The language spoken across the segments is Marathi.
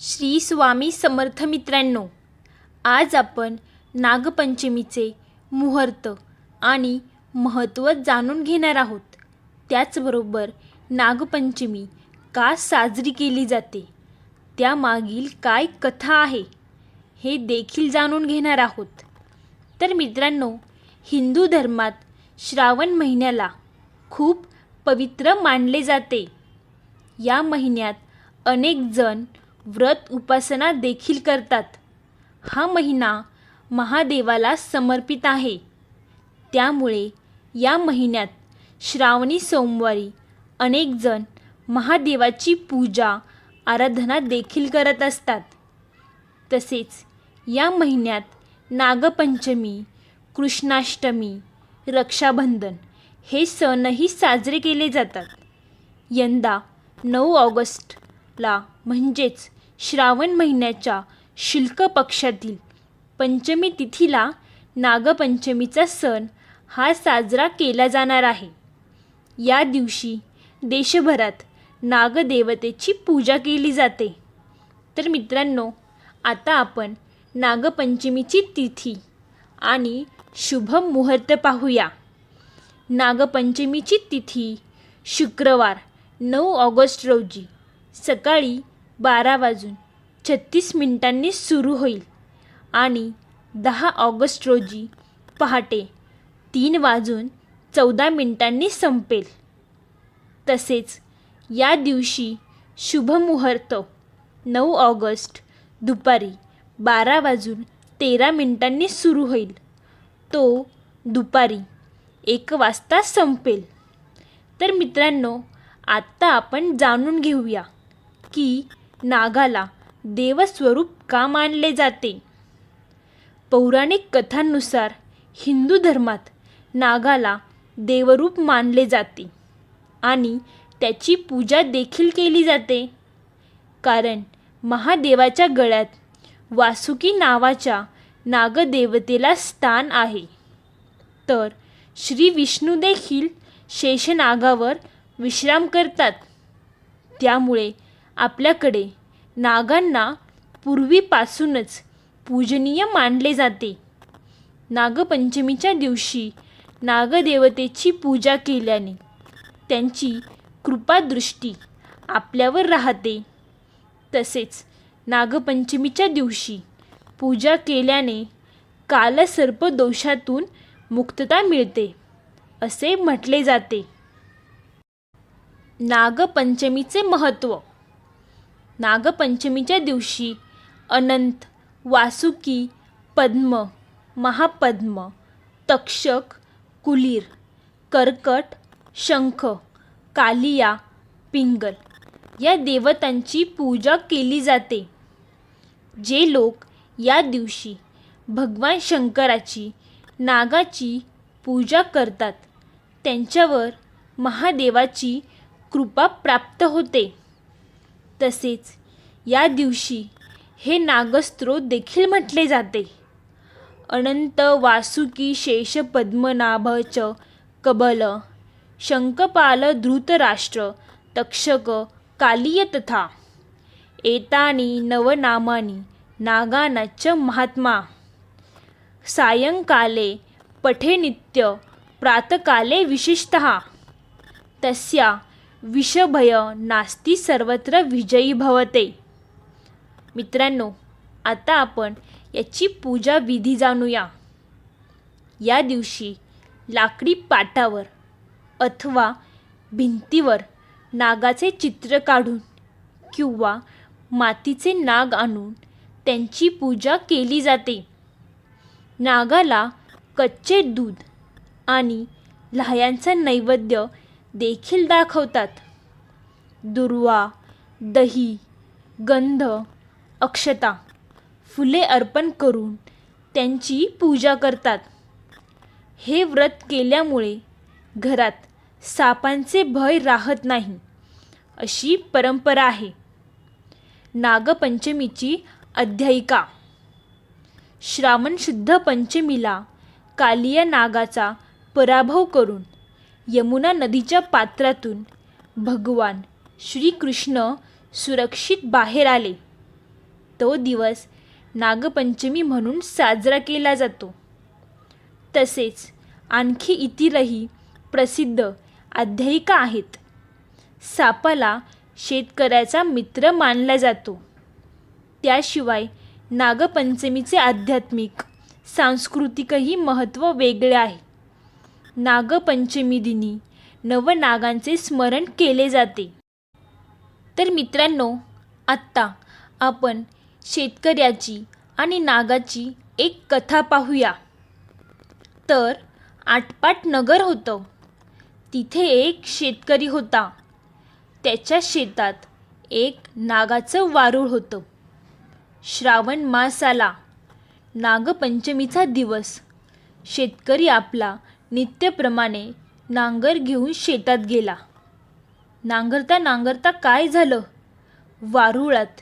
श्री स्वामी समर्थ मित्रांनो आज आपण नागपंचमीचे मुहूर्त आणि महत्त्व जाणून घेणार आहोत. त्याचबरोबर नागपंचमी का साजरी केली जाते? त्यामागील काय कथा आहे? हे देखील जाणून घेणार आहोत. तर मित्रांनो हिंदू धर्मात श्रावण महिन्याला खूप पवित्र मानले जाते. या महिन्यात अनेक जण व्रत उपासना देखील करतात. हा महिना महादेवाला समर्पित आहे. त्यामुळे या महिन्यात श्रावणी सोमवारी अनेकजण महादेवाची पूजा आराधना देखील करत असतात. तसेच या महिन्यात नागपंचमी कृष्णाष्टमी रक्षाबंधन हे सणही साजरे केले जातात. यंदा नऊ ऑगस्टला म्हणजेच श्रावण महिन्याच्या शुल्क पक्षातील पंचमी तिथीला नागपंचमीचा सण हा साजरा केला जाणार आहे. या दिवशी देशभरात नागदेवतेची पूजा केली जाते. तर मित्रांनो आता आपण नागपंचमीची तिथी आणि शुभ मुहूर्त पाहूया. नागपंचमीची तिथी शुक्रवार नऊ ऑगस्ट रोजी सकाळी बारा वाजून छत्तीस मिनिटांनी सुरू होईल. आणि दहा ऑगस्ट रोजी पहाटे तीन वाजून चौदा मिनिटांनी संपेल. तसेच या दिवशी शुभमुहूर्त नऊ ऑगस्ट दुपारी बारा वाजून तेरा मिनिटांनी सुरू होईल. तो दुपारी एक वाजता संपेल. तर मित्रांनो आत्ता आपण जाणून घेऊया की नागाला देवस्वरूप का मानले जाते? पौराणिक कथांनुसार हिंदू धर्मात नागाला देवरूप मानले जाते आणि त्याची पूजा देखील केली जाते. कारण महादेवाच्या गळ्यात वासुकी नावाच्या नागदेवतेला स्थान आहे. तर श्री विष्णू देखील शेषनागावर विश्राम करतात. त्यामुळे आपल्याकडे नागांना पूर्वीपासूनच पूजनीय मानले जाते. नागपंचमीच्या दिवशी नागदेवतेची पूजा केल्याने त्यांची कृपादृष्टी आपल्यावर राहते. तसेच नागपंचमीच्या दिवशी पूजा केल्याने कालसर्प दोषातून मुक्तता मिळते असे म्हटले जाते. नागपंचमीचे महत्त्व नागपंचमीच्या दिवशी अनंत वासुकी पद्म महापद्म तक्षक कुलीर कर्कट शंख कालिया पिंगल या देवतांची पूजा केली जाते. जे लोक या दिवशी भगवान शंकराची नागाची पूजा करतात त्यांच्यावर महादेवाची कृपा प्राप्त होते. तसेच या दिवशी हे नागस्त्रोत देखील म्हटले जाते. अनंत वासुकी शेष पद्मनाभ च कबल शंकपाल धृतराष्ट्र तक्षक कालिय तथा एतानी नवनामानी नागानाच महात्मा. सायंकाले पठे नित्य प्रातकाले विशेषत तस्या विषभय नास्ती सर्वत्र विजयी भवते. मित्रांनो आता आपण याची पूजा विधी जाणूया. या दिवशी लाकडी पाटावर अथवा भिंतीवर नागाचे चित्र काढून किंवा मातीचे नाग आणून त्यांची पूजा केली जाते. नागाला कच्चे दूध आणि लह्यांचा नैवेद्य देखील दाखवतात. दुर्वा दही गंध अक्षता फुले अर्पण करून त्यांची पूजा करतात. हे व्रत केल्यामुळे घरात सापांचे भय राहत नाही अशी परंपरा आहे. नागपंचमीची अध्यायिका. श्रावण शुद्ध पंचमीला कालिया नागाचा पराभव करून यमुना नदीच्या पात्रातून भगवान श्रीकृष्ण सुरक्षित बाहेर आले. तो दिवस नागपंचमी म्हणून साजरा केला जातो. तसेच आणखी इतरही प्रसिद्ध आध्यायिका आहेत. सापाला शेतकऱ्याचा मित्र मानला जातो. त्याशिवाय नागपंचमीचे आध्यात्मिक सांस्कृतिकही महत्त्व वेगळे आहे. नागपंचमी दिनी नवनागांचे स्मरण केले जाते. तर मित्रांनो आत्ता आपण शेतकऱ्याची आणि नागाची एक कथा पाहूया. तर आटपाट नगर होतं. तिथे एक शेतकरी होता. त्याच्या शेतात एक नागाचं वारूळ होतं. श्रावण मास आला नागपंचमीचा दिवस. शेतकरी आपला नित्यप्रमाणे नांगर घेऊन शेतात गेला. नांगरता नांगरता काय झालं? वारुळात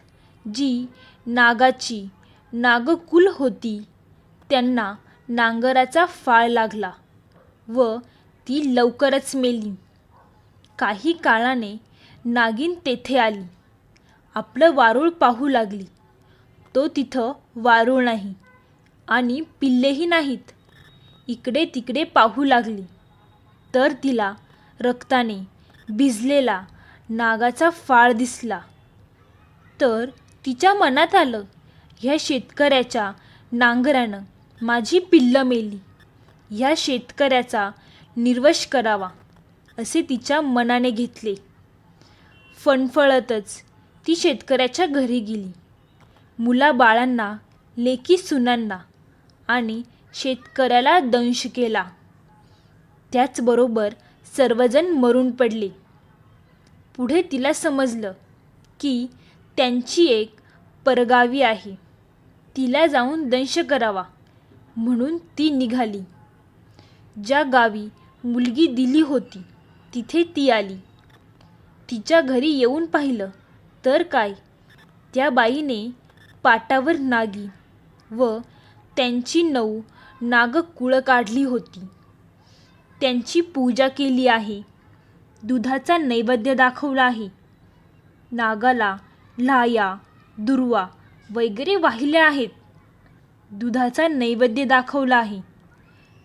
जी नागाची नागकुल होती त्यांना नांगराचा फाळ लागला व ती लवकरच मेली. काही काळाने नागिन तेथे आली. आपलं वारूळ पाहू लागली. तो तिथं वारूळ नाही आणि पिल्लेही नाहीत. इकडे तिकडे पाहू लागली. तर तिला रक्ताने भिजलेला नागाचा फाळ दिसला. तर तिच्या मनात आलं ह्या शेतकऱ्याच्या नांगरानं माझी पिल्लं मेली. ह्या शेतकऱ्याचा निर्वश करावा असे तिच्या मनाने घेतले. फणफळतच ती शेतकऱ्याच्या घरी गेली. मुलाबाळांना लेकी सुनांना आणि शेतकऱ्याला दंश केला. त्याचबरोबर सर्वजण मरून पडले. पुढे तिला समजलं की त्यांची एक परगावी आहे. तिला जाऊन दंश करावा म्हणून ती निघाली. ज्या गावी मुलगी दिली होती तिथे ती आली. तिच्या घरी येऊन पाहिलं तर काय? त्या बाईने पाटावर नागी व त्यांची नऊ नागकुळं काढली होती. त्यांची पूजा केली आहे. दुधाचा नैवेद्य दाखवला आहे. नागाला लाया दुर्वा वगैरे वाहिल्या आहेत. दुधाचा नैवेद्य दाखवला आहे.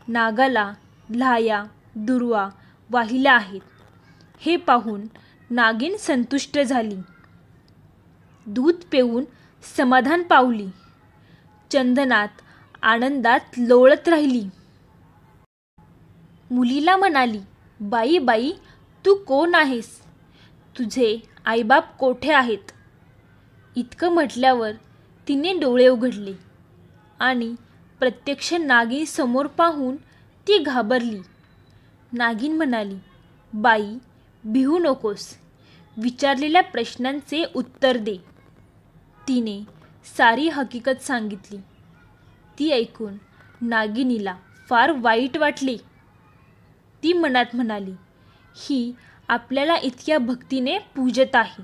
नागाला लाया दुर्वा वाहिल्या आहेत. हे पाहून नागिन संतुष्ट झाली. दूध पेऊन समाधान पावली. चंदनात आनंदात लोळत राहिली. मुलीला म्हणाली बाई बाई तू कोण आहेस? तुझे आईबाप कोठे आहेत? इतकं म्हटल्यावर तिने डोळे उघडले आणि प्रत्यक्ष नागिन समोर पाहून ती घाबरली. नागिन म्हणाली बाई भिवू नकोस. विचारलेल्या प्रश्नांचे उत्तर दे. तिने सारी हकीकत सांगितली. ती ऐकून नागिनीला फार वाईट वाटली. ती मनात म्हणाली ही आपल्याला इतक्या भक्तीने पूजत आहे.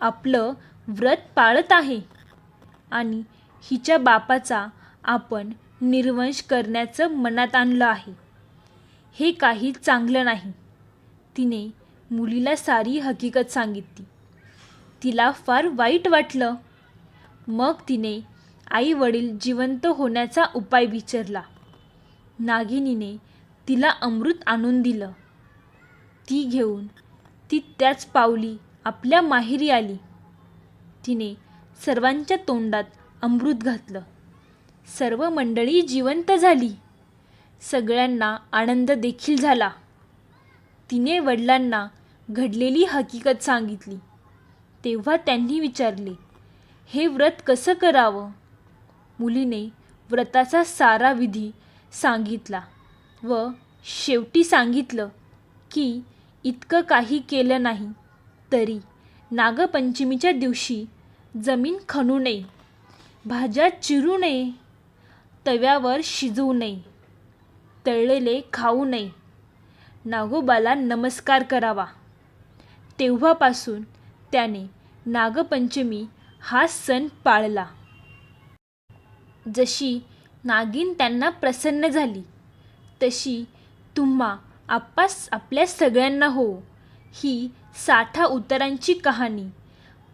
आपलं व्रत पाळत आहे. आणि हिच्या बापाचा आपण निर्वंश करण्याचं मनात आणलं आहे. हे काही चांगलं नाही. तिने मुलीला सारी हकीकत सांगितली. तिला फार वाईट वाटलं. मग तिने आई वडील जिवंत होण्याचा उपाय विचारला. नागिनीने तिला अमृत आणून दिलं. ती घेऊन ती त्याच पावली आपल्या माहेरी आली. तिने सर्वांच्या तोंडात अमृत घातलं. सर्व मंडळी जिवंत झाली. सगळ्यांना आनंद देखील झाला. तिने वडिलांना घडलेली हकीकत सांगितली. तेव्हा त्यांनी विचारले हे व्रत कसं करावं? मुलीने व्रताचा सारा विधी सांगितला व शेवटी सांगितलं की इतकं काही केलं नाही तरी नागपंचमीच्या दिवशी जमीन खणू नये भाज्या चिरू नये तव्यावर शिजवू नये तळलेले खाऊ नये. नागोबाला नमस्कार करावा. तेव्हापासून त्याने नागपंचमी हा सण पाळला. जशी नागिन त्यांना प्रसन्न झाली तशी तुम्हा आप्पास आपल्या सगळ्यांना हो. ही साठा उतरांची कहाणी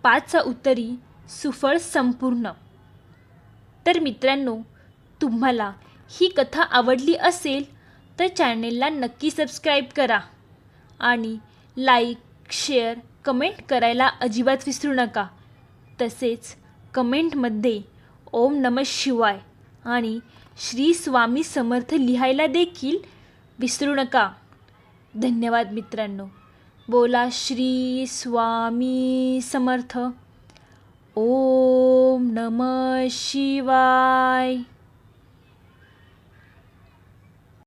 पाच उतरी सुफळ संपूर्ण. तर मित्रांनो तुम्हाला ही कथा आवडली असेल तर चॅनेलला नक्की सबस्क्राईब करा आणि लाईक शेअर कमेंट करायला अजिबात विसरू नका. तसेच कमेंटमध्ये ओम नम शिवाय. आणि श्री स्वामी समर्थ लिहायला देखील विसरू नका. धन्यवाद मित्रांनो. बोला श्री स्वामी समर्थ. ओम नम शिवाय.